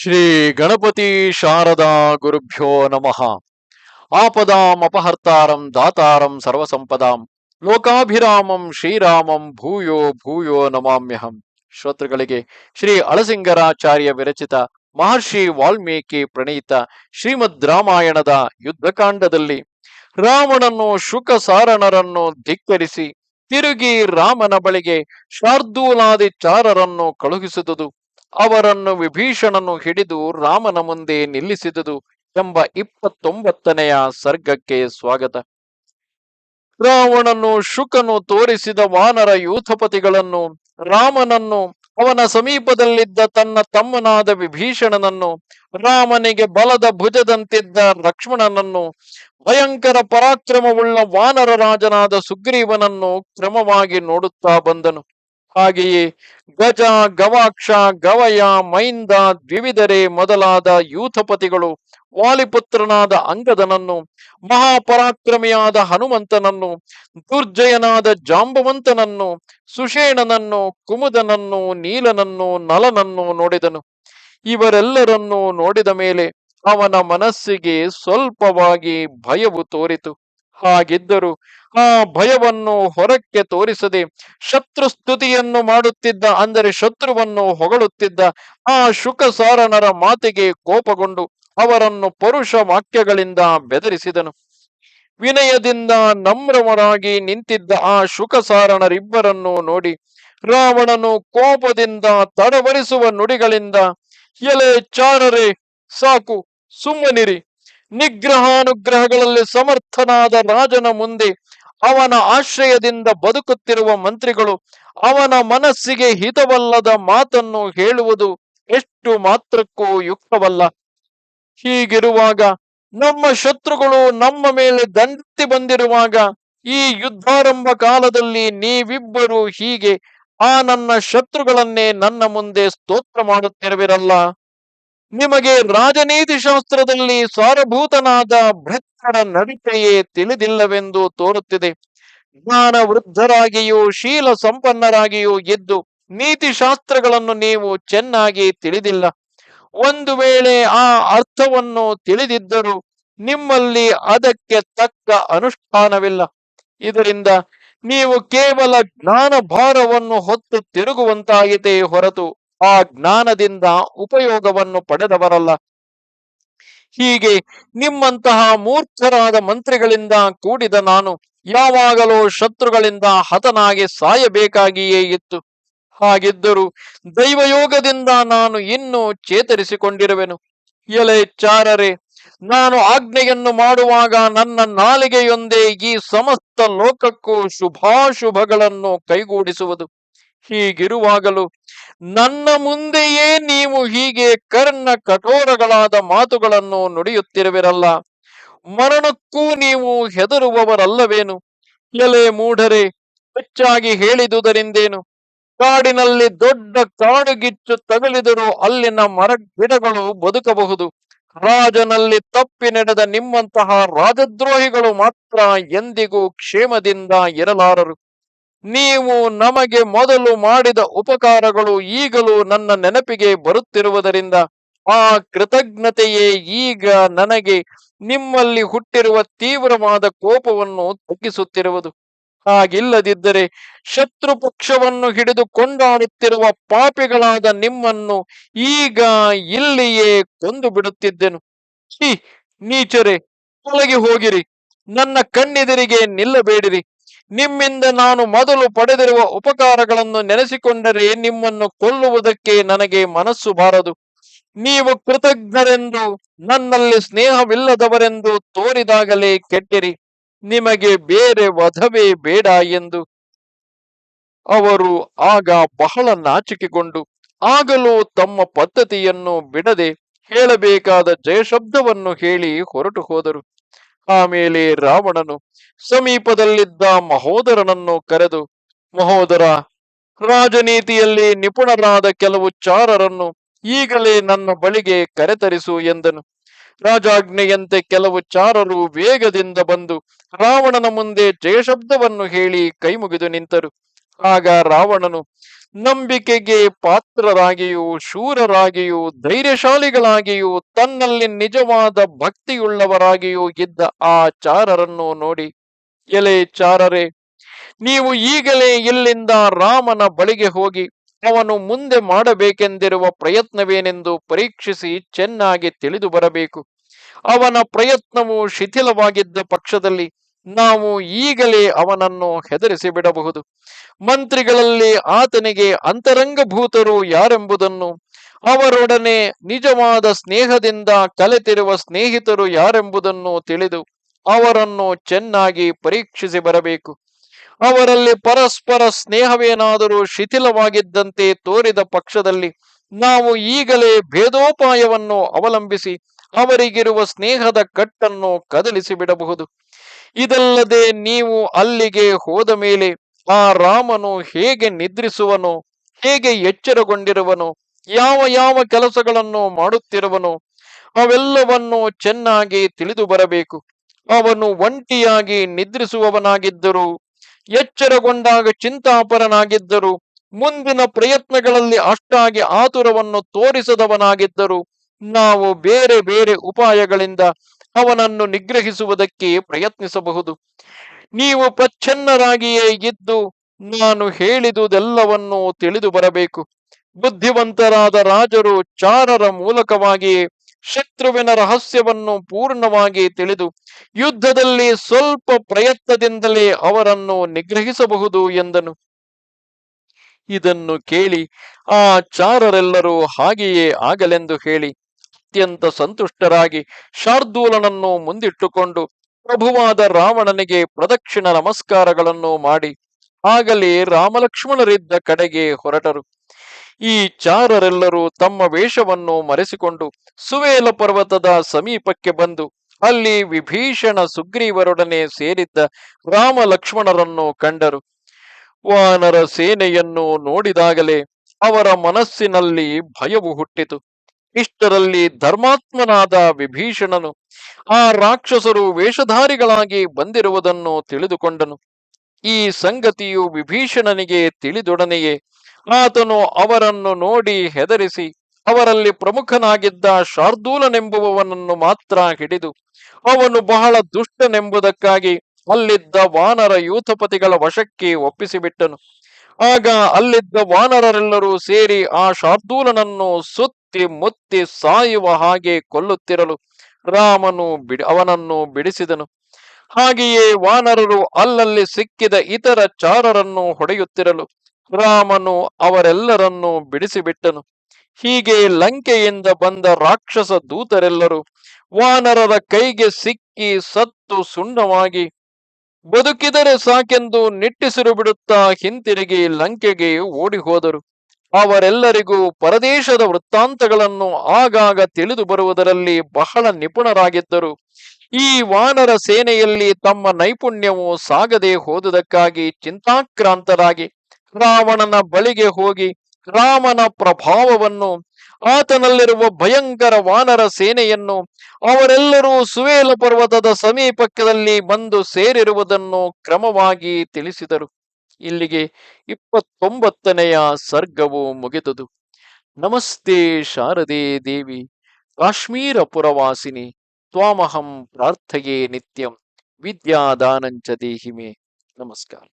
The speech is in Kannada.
ಶ್ರೀ ಗಣಪತಿ ಶಾರದಾ ಗುರುಭ್ಯೋ ನಮಃ. ಆಪದಾಂ ಅಪಹರ್ತಾರಂ ದಾತಾರಂ ಸರ್ವಸಂಪದಾಂ ಲೋಕಾಭಿರಾಮಂ ಶ್ರೀರಾಮಂ ಭೂಯೋ ಭೂಯೋ ನಮಾಮ್ಯಹಂ. ಶ್ರೋತೃಗಳಿಗೆ ಶ್ರೀ ಅಳಸಿಂಗರಾಚಾರ್ಯ ವಿರಚಿತ ಮಹರ್ಷಿ ವಾಲ್ಮೀಕಿ ಪ್ರಣೀತ ಶ್ರೀಮದ್ ರಾಮಾಯಣದ ಯುದ್ಧಕಾಂಡದಲ್ಲಿ ರಾವಣನ್ನು ಶುಕ ಸಾರಣರನ್ನು ಧಿಕ್ಕರಿಸಿ ತಿರುಗಿ ರಾಮನ ಬಳಿಗೆ ಶಾರ್ದೂಲಾದಿ ಚಾರರನ್ನು ಕಳುಹಿಸಿದುದು. ಅವರನ್ನು ವಿಭೀಷಣನು ಹಿಡಿದು ರಾಮನ ಮುಂದೆ ನಿಲ್ಲಿಸಿದುದು ಎಂಬ ಇಪ್ಪತ್ತೊಂಬತ್ತನೆಯ ಸರ್ಗಕ್ಕೆ ಸ್ವಾಗತ. ರಾವಣನು ಶುಕನು ತೋರಿಸಿದ ವಾನರ ಯೂಥಪತಿಗಳನ್ನು, ರಾಮನನ್ನು, ಅವನ ಸಮೀಪದಲ್ಲಿದ್ದ ತನ್ನ ತಮ್ಮನಾದ ವಿಭೀಷಣನನ್ನು, ರಾಮನಿಗೆ ಬಲದ ಭುಜದಂತಿದ್ದ ಲಕ್ಷ್ಮಣನನ್ನು, ಭಯಂಕರ ಪರಾಕ್ರಮವುಳ್ಳ ವಾನರ ರಾಜನಾದ ಸುಗ್ರೀವನನ್ನು ಕ್ರಮವಾಗಿ ನೋಡುತ್ತಾ ಬಂದನು. ಹಾಗೆಯೇ ಗಜ, ಗವಾಕ್ಷ, ಗವಯ, ಮೈಂದ ದ್ವಿವಿಧರೆ ಮೊದಲಾದ ಯೂಥಪತಿಗಳು, ವಾಲಿಪುತ್ರನಾದ ಅಂಗದನನ್ನು, ಮಹಾಪರಾಕ್ರಮಿಯಾದ ಹನುಮಂತನನ್ನು, ದುರ್ಜಯನಾದ ಜಾಂಬವಂತನನ್ನು, ಸುಷೇಣನನ್ನು, ಕುಮುದನನ್ನು, ನೀಲನನ್ನು, ನಲನನ್ನು ನೋಡಿದನು. ಇವರೆಲ್ಲರನ್ನೂ ನೋಡಿದ ಮೇಲೆ ಅವನ ಮನಸ್ಸಿಗೆ ಸ್ವಲ್ಪವಾಗಿ ಭಯವು ತೋರಿತು. ಹಾಗಿದ್ದರೂ ಆ ಭಯವನ್ನು ಹೊರಕ್ಕೆ ತೋರಿಸದೆ ಶತ್ರು ಸ್ತುತಿಯನ್ನು ಮಾಡುತ್ತಿದ್ದ, ಅಂದರೆ ಶತ್ರುವನ್ನು ಹೊಗಳುತ್ತಿದ್ದ ಆ ಶುಕಸಾರಣರ ಮಾತಿಗೆ ಕೋಪಗೊಂಡು ಅವರನ್ನು ಪರುಷ ವಾಕ್ಯಗಳಿಂದ ಬೆದರಿಸಿದನು. ವಿನಯದಿಂದ ನಮ್ರವರಾಗಿ ನಿಂತಿದ್ದ ಆ ಶುಕಸಾರಣರಿಬ್ಬರನ್ನು ನೋಡಿ ರಾವಣನು ಕೋಪದಿಂದ ತಡವರಿಸುವ ನುಡಿಗಳಿಂದ, ಎಲೆ ಚಾರರೆ, ಸಾಕು, ಸುಮ್ಮನಿರಿ. ನಿಗ್ರಹಾನುಗ್ರಹಗಳಲ್ಲಿ ಸಮರ್ಥನಾದ ರಾಜನ ಮುಂದೆ ಅವನ ಆಶ್ರಯದಿಂದ ಬದುಕುತ್ತಿರುವ ಮಂತ್ರಿಗಳು ಅವನ ಮನಸ್ಸಿಗೆ ಹಿತವಲ್ಲದ ಮಾತನ್ನು ಹೇಳುವುದು ಎಷ್ಟು ಮಾತ್ರಕ್ಕೂ ಯುಕ್ತವಲ್ಲ. ಹೀಗಿರುವಾಗ ನಮ್ಮ ಶತ್ರುಗಳು ನಮ್ಮ ಮೇಲೆ ದಂಡೆತ್ತಿ ಬಂದಿರುವಾಗ ಈ ಯುದ್ಧಾರಂಭ ಕಾಲದಲ್ಲಿ ನೀವಿಬ್ಬರು ಹೀಗೆ ಆ ನನ್ನ ಶತ್ರುಗಳನ್ನೇ ನನ್ನ ಮುಂದೆ ಸ್ತೋತ್ರ ಮಾಡುತ್ತಿರುವಿರಲ್ಲ. ನಿಮಗೆ ರಾಜನೀತಿ ಶಾಸ್ತ್ರದಲ್ಲಿ ಸಾರಭೂತನಾದ ಭೃತ್ಯರ ನಡಿತೆಯೇ ತಿಳಿದಿಲ್ಲವೆಂದು ತೋರುತ್ತಿದೆ. ಜ್ಞಾನ ವೃದ್ಧರಾಗಿಯೂ ಶೀಲ ಸಂಪನ್ನರಾಗಿಯೂ ಇದ್ದು ನೀತಿ ಶಾಸ್ತ್ರಗಳನ್ನು ನೀವು ಚೆನ್ನಾಗಿ ತಿಳಿದಿಲ್ಲ. ಒಂದು ವೇಳೆ ಆ ಅರ್ಥವನ್ನು ತಿಳಿದಿದ್ದರೂ ನಿಮ್ಮಲ್ಲಿ ಅದಕ್ಕೆ ತಕ್ಕ ಅನುಷ್ಠಾನವಿಲ್ಲ. ಇದರಿಂದ ನೀವು ಕೇವಲ ಜ್ಞಾನ ಭಾರವನ್ನು ಹೊತ್ತು ತಿರುಗುವಂತಾಗಿದೆ ಹೊರತು ಆ ಜ್ಞಾನದಿಂದ ಉಪಯೋಗವನ್ನು ಪಡೆದವರಲ್ಲ. ಹೀಗೆ ನಿಮ್ಮಂತಹ ಮೂರ್ಖರಾದ ಮಂತ್ರಿಗಳಿಂದ ಕೂಡಿದ ನಾನು ಯಾವಾಗಲೂ ಶತ್ರುಗಳಿಂದ ಹತನಾಗಿ ಸಾಯಬೇಕಾಗಿಯೇ ಇತ್ತು. ಹಾಗಿದ್ದರೂ ದೈವಯೋಗದಿಂದ ನಾನು ಇನ್ನೂ ಚೇತರಿಸಿಕೊಂಡಿರುವೆನು. ಎಲೆ ಚಾರರೆ, ನಾನು ಆಜ್ಞೆಯನ್ನು ಮಾಡುವಾಗ ನನ್ನ ನಾಲಿಗೆಯೊಂದೇ ಈ ಸಮಸ್ತ ಲೋಕಕ್ಕೂ ಶುಭಾಶುಭಗಳನ್ನು ಕೈಗೂಡಿಸುವುದು. ಹೀಗಿರುವಾಗಲೂ ನನ್ನ ಮುಂದೆಯೇ ನೀವು ಹೀಗೆ ಕರ್ಣ ಕಠೋರಗಳಾದ ಮಾತುಗಳನ್ನು ನುಡಿಯುತ್ತಿರುವಿರಲ್ಲ. ಮರಣಕ್ಕೂ ನೀವು ಹೆದರುವವರಲ್ಲವೇನು? ಎಲೆ ಮೂಢರೆ, ಹೆಚ್ಚಾಗಿ ಹೇಳಿದುದರಿಂದೇನು? ಕಾಡಿನಲ್ಲಿ ದೊಡ್ಡ ಕಾಡುಗಿಚ್ಚು ತಗಲಿದರೂ ಅಲ್ಲಿನ ಮರ ಗಿಡಗಳು ಬದುಕಬಹುದು. ರಾಜನಲ್ಲಿ ತಪ್ಪಿ ನಡೆದ ನಿಮ್ಮಂತಹ ರಾಜದ್ರೋಹಿಗಳು ಮಾತ್ರ ಎಂದಿಗೂ ಕ್ಷೇಮದಿಂದ ಇರಲಾರರು. ನೀವು ನಮಗೆ ಮೊದಲು ಮಾಡಿದ ಉಪಕಾರಗಳು ಈಗಲೂ ನನ್ನ ನೆನಪಿಗೆ ಬರುತ್ತಿರುವುದರಿಂದ ಆ ಕೃತಜ್ಞತೆಯೇ ಈಗ ನನಗೆ ನಿಮ್ಮಲ್ಲಿ ಹುಟ್ಟಿರುವ ತೀವ್ರವಾದ ಕೋಪವನ್ನು ತಗ್ಗಿಸುತ್ತಿರುವುದು. ಹಾಗಿಲ್ಲದಿದ್ದರೆ ಶತ್ರು ಪಕ್ಷವನ್ನು ಹಿಡಿದು ಕೊಂಡಾಡುತ್ತಿರುವ ಪಾಪಿಗಳಾದ ನಿಮ್ಮನ್ನು ಈಗ ಇಲ್ಲಿಯೇ ಕೊಂದು ಬಿಡುತ್ತಿದ್ದೆನು. ನೀಚರೆ ಒಳಗೆ ಹೋಗಿರಿ. ನನ್ನ ಕಣ್ಣೆದುರಿಗೆ ನಿಲ್ಲಬೇಡಿರಿ. ನಿಮ್ಮಿಂದ ನಾನು ಮೊದಲು ಪಡೆದಿರುವ ಉಪಕಾರಗಳನ್ನು ನೆನೆಸಿಕೊಂಡರೆ ನಿಮ್ಮನ್ನು ಕೊಲ್ಲುವುದಕ್ಕೆ ನನಗೆ ಮನಸ್ಸು ಬಾರದು. ನೀವು ಕೃತಜ್ಞರೆಂದು, ನನ್ನಲ್ಲಿ ಸ್ನೇಹವಿಲ್ಲದವರೆಂದು ತೋರಿದಾಗಲೇ ಕೆಟ್ಟಿರಿ. ನಿಮಗೆ ಬೇರೆ ವಧವೇ ಬೇಡ ಎಂದು. ಅವರು ಆಗ ಬಹಳ ನಾಚಿಕೆಗೊಂಡು, ಆಗಲೂ ತಮ್ಮ ಪದ್ಧತಿಯನ್ನು ಬಿಡದೆ ಹೇಳಬೇಕಾದ ಜಯಶಬ್ದವನ್ನು ಹೇಳಿ ಹೊರಟು ಹೋದರು. ಆಮೇಲೆ ರಾವಣನು ಸಮೀಪದಲ್ಲಿದ್ದ ಮಹೋದರನನ್ನು ಕರೆದು, ಮಹೋದರ, ರಾಜನೀತಿಯಲ್ಲಿ ನಿಪುಣರಾದ ಕೆಲವು ಚಾರರನ್ನು ಈಗಲೇ ನನ್ನ ಬಳಿಗೆ ಕರೆತರಿಸು ಎಂದನು. ರಾಜಾಜ್ಞೆಯಂತೆ ಕೆಲವು ಚಾರರು ವೇಗದಿಂದ ಬಂದು ರಾವಣನ ಮುಂದೆ ಜಯಶಬ್ದವನ್ನು ಹೇಳಿ ಕೈಮುಗಿದು ನಿಂತರು. ಆಗ ರಾವಣನು ನಂಬಿಕೆಗೆ ಪಾತ್ರರಾಗಿಯೂ, ಶೂರರಾಗಿಯೂ, ಧೈರ್ಯಶಾಲಿಗಳಾಗಿಯೂ, ತನ್ನಲ್ಲಿ ನಿಜವಾದ ಭಕ್ತಿಯುಳ್ಳವರಾಗಿಯೂ ಇದ್ದ ಆ ಚಾರರನ್ನು ನೋಡಿ, ಎಲೆ ಚಾರರೇ, ನೀವು ಈಗಲೇ ಇಲ್ಲಿಂದ ರಾಮನ ಬಳಿಗೆ ಹೋಗಿ, ಅವನು ಮುಂದೆ ಮಾಡಬೇಕೆಂದಿರುವ ಪ್ರಯತ್ನವೇನೆಂದು ಪರೀಕ್ಷಿಸಿ ಚೆನ್ನಾಗಿ ತಿಳಿದು ಬರಬೇಕು ಅವನ ಪ್ರಯತ್ನವು ಶಿಥಿಲವಾಗಿದ್ದ ಪಕ್ಷದಲ್ಲಿ ನಾವು ಈಗಲೇ ಅವನನ್ನು ಹೆದರಿಸಿ ಬಿಡಬಹುದು ಮಂತ್ರಿಗಳಲ್ಲಿ ಆತನಿಗೆ ಅಂತರಂಗಭೂತರು ಯಾರೆಂಬುದನ್ನು, ಅವರೊಡನೆ ನಿಜವಾದ ಸ್ನೇಹದಿಂದ ಕಲೆತಿರುವ ಸ್ನೇಹಿತರು ಯಾರೆಂಬುದನ್ನು ತಿಳಿದು ಅವರನ್ನು ಚೆನ್ನಾಗಿ ಪರೀಕ್ಷಿಸಿ ಬರಬೇಕು. ಅವರಲ್ಲಿ ಪರಸ್ಪರ ಸ್ನೇಹವೇನಾದರೂ ಶಿಥಿಲವಾಗಿದ್ದಂತೆ ತೋರಿದ ಪಕ್ಷದಲ್ಲಿ ನಾವು ಈಗಲೇ ಭೇದೋಪಾಯವನ್ನು ಅವಲಂಬಿಸಿ ಅವರಿಗಿರುವ ಸ್ನೇಹದ ಕಟ್ಟನ್ನು ಕದಲಿಸಿ ಬಿಡಬಹುದು ಇದಲ್ಲದೆ ನೀವು ಅಲ್ಲಿಗೆ ಹೋದ ಮೇಲೆ ಆ ರಾಮನು ಹೇಗೆ ನಿದ್ರಿಸುವನು, ಹೇಗೆ ಎಚ್ಚರಗೊಂಡಿರುವನು, ಯಾವ ಯಾವ ಕೆಲಸಗಳನ್ನು ಮಾಡುತ್ತಿರುವನು, ಅವೆಲ್ಲವನ್ನು ಚೆನ್ನಾಗಿ ತಿಳಿದು ಬರಬೇಕು. ಅವನು ಒಂಟಿಯಾಗಿ ನಿದ್ರಿಸುವವನಾಗಿದ್ದರು, ಎಚ್ಚರಗೊಂಡಾಗ ಚಿಂತಾಪರನಾಗಿದ್ದರು, ಮುಂದಿನ ಪ್ರಯತ್ನಗಳಲ್ಲಿ ಅಷ್ಟಾಗಿ ಆತುರವನ್ನು ತೋರಿಸದವನಾಗಿದ್ದರು, ನಾವು ಬೇರೆ ಬೇರೆ ಉಪಾಯಗಳಿಂದ ಅವನನ್ನು ನಿಗ್ರಹಿಸುವುದಕ್ಕೆ ಪ್ರಯತ್ನಿಸಬಹುದು. ನೀವು ಪ್ರಚ್ಛನ್ನರಾಗಿಯೇ ಇದ್ದು ನಾನು ಹೇಳಿದುದೆಲ್ಲವನ್ನೂ ತಿಳಿದು ಬರಬೇಕು. ಬುದ್ಧಿವಂತರಾದ ರಾಜರು ಚಾರರ ಮೂಲಕವಾಗಿ ಶತ್ರುವಿನ ರಹಸ್ಯವನ್ನು ಪೂರ್ಣವಾಗಿ ತಿಳಿದು ಯುದ್ಧದಲ್ಲಿ ಸ್ವಲ್ಪ ಪ್ರಯತ್ನದಿಂದಲೇ ಅವರನ್ನು ನಿಗ್ರಹಿಸಬಹುದು ಎಂದನು. ಇದನ್ನು ಕೇಳಿ ಆ ಚಾರರೆಲ್ಲರೂ ಹಾಗೆಯೇ ಆಗಲೆಂದು ಹೇಳಿ ಅತ್ಯಂತ ಸಂತುಷ್ಟರಾಗಿ ಶಾರ್ದೂಲನನ್ನು ಮುಂದಿಟ್ಟುಕೊಂಡು ಪ್ರಭುವಾದ ರಾವಣನಿಗೆ ಪ್ರದಕ್ಷಿಣ ನಮಸ್ಕಾರಗಳನ್ನು ಮಾಡಿ ಆಗಲೇ ರಾಮಲಕ್ಷ್ಮಣರಿದ್ದ ಕಡೆಗೆ ಹೊರಟರು. ಈ ಚಾರರೆಲ್ಲರೂ ತಮ್ಮ ವೇಷವನ್ನು ಮರೆಸಿಕೊಂಡು ಸುವೇಲ ಪರ್ವತದ ಸಮೀಪಕ್ಕೆ ಬಂದು ಅಲ್ಲಿ ವಿಭೀಷಣ ಸುಗ್ರೀವರೊಡನೆ ಸೇರಿದ್ದ ರಾಮ ಲಕ್ಷ್ಮಣರನ್ನು ಕಂಡರು. ವಾನರ ಸೇನೆಯನ್ನು ನೋಡಿದಾಗಲೇ ಅವರ ಮನಸ್ಸಿನಲ್ಲಿ ಭಯವು ಹುಟ್ಟಿತು. ಇಷ್ಟರಲ್ಲಿ ಧರ್ಮಾತ್ಮನಾದ ವಿಭೀಷಣನು ಆ ರಾಕ್ಷಸರು ವೇಷಧಾರಿಗಳಾಗಿ ಬಂದಿರುವುದನ್ನು ತಿಳಿದುಕೊಂಡನು. ಈ ಸಂಗತಿಯು ವಿಭೀಷಣನಿಗೆ ತಿಳಿದೊಡನೆಯೇ, ಆತನು ಅವರನ್ನು ನೋಡಿ ಹೆದರಿಸಿ, ಅವರಲ್ಲಿ ಪ್ರಮುಖನಾಗಿದ್ದ ಶಾರ್ದೂಲನೆಂಬುವವನನ್ನು ಮಾತ್ರ ಹಿಡಿದು, ಅವನು ಬಹಳ ದುಷ್ಟನೆಂಬುದಕ್ಕಾಗಿ ಅಲ್ಲಿದ್ದ ವಾನರ ಯೂಥಪತಿಗಳ ವಶಕ್ಕೆ ಒಪ್ಪಿಸಿಬಿಟ್ಟನು. ಆಗ ಅಲ್ಲಿದ್ದ ವಾನರರೆಲ್ಲರೂ ಸೇರಿ ಆ ಶಾರ್ದೂಲನನ್ನು ಸುತ್ತಿ ಮುತ್ತಿ ಸಾಯುವ ಹಾಗೆ ಕೊಲ್ಲುತ್ತಿರಲು ರಾಮನು ಬಿಡಿ ಅವನನ್ನು ಬಿಡಿಸಿದನು. ಹಾಗೆಯೇ ವಾನರರು ಅಲ್ಲಲ್ಲಿ ಸಿಕ್ಕಿದ ಇತರ ಚಾರರನ್ನು ಹೊಡೆಯುತ್ತಿರಲು ರಾಮನು ಅವರೆಲ್ಲರನ್ನು ಬಿಡಿಸಿಬಿಟ್ಟನು. ಹೀಗೆ ಲಂಕೆಯಿಂದ ಬಂದ ರಾಕ್ಷಸ ದೂತರೆಲ್ಲರೂ ವಾನರರ ಕೈಗೆ ಸಿಕ್ಕಿ ಸತ್ತು ಸುಣ್ಣವಾಗಿ ಬದುಕಿದರೆ ಸಾಕೆಂದು ನಿಟ್ಟಿಸಿರು ಬಿಡುತ್ತಾ ಹಿಂತಿರುಗಿ ಲಂಕೆಗೆ ಓಡಿ ಹೋದರು ಅವರೆಲ್ಲರಿಗೂ ಪರದೇಶದ ವೃತ್ತಾಂತಗಳನ್ನು ಆಗಾಗ ತಿಳಿದು ಬರುವುದರಲ್ಲಿ ಬಹಳ ನಿಪುಣರಾಗಿದ್ದರು. ಈ ವಾನರ ಸೇನೆಯಲ್ಲಿ ತಮ್ಮ ನೈಪುಣ್ಯವು ಸಾಗದೆ ಹೋದುದಕ್ಕಾಗಿ ಚಿಂತಾಕ್ರಾಂತರಾಗಿ ರಾವಣನ ಬಳಿಗೆ ಹೋಗಿ ರಾಮನ ಪ್ರಭಾವವನ್ನು, ಆತನಲ್ಲಿರುವ ಭಯಂಕರ ವಾನರ ಸೇನೆಯನ್ನು, ಅವರೆಲ್ಲರೂ ಸುವೇಲ ಪರ್ವತದ ಸಮೀಪಕ್ಕದಲ್ಲಿ ಬಂದು ಸೇರಿರುವುದನ್ನು ಕ್ರಮವಾಗಿ ತಿಳಿಸಿದರು. ಇಲ್ಲಿಗೆ ಇಪ್ಪತ್ತೊಂಬತ್ತನೆಯ ಸರ್ಗವು ಮುಗಿದುದು. ನಮಸ್ತೆ ಶಾರದೆ ದೇವಿ, ಕಾಶ್ಮೀರ ಪುರವಾಸಿನಿ, ತ್ವಾಮಹಂ ಪ್ರಾರ್ಥಯೇ ನಿತ್ಯಂ, ವಿದ್ಯಾದಾನಂಚ ದೇಹಿಮೆ. ನಮಸ್ಕಾರ.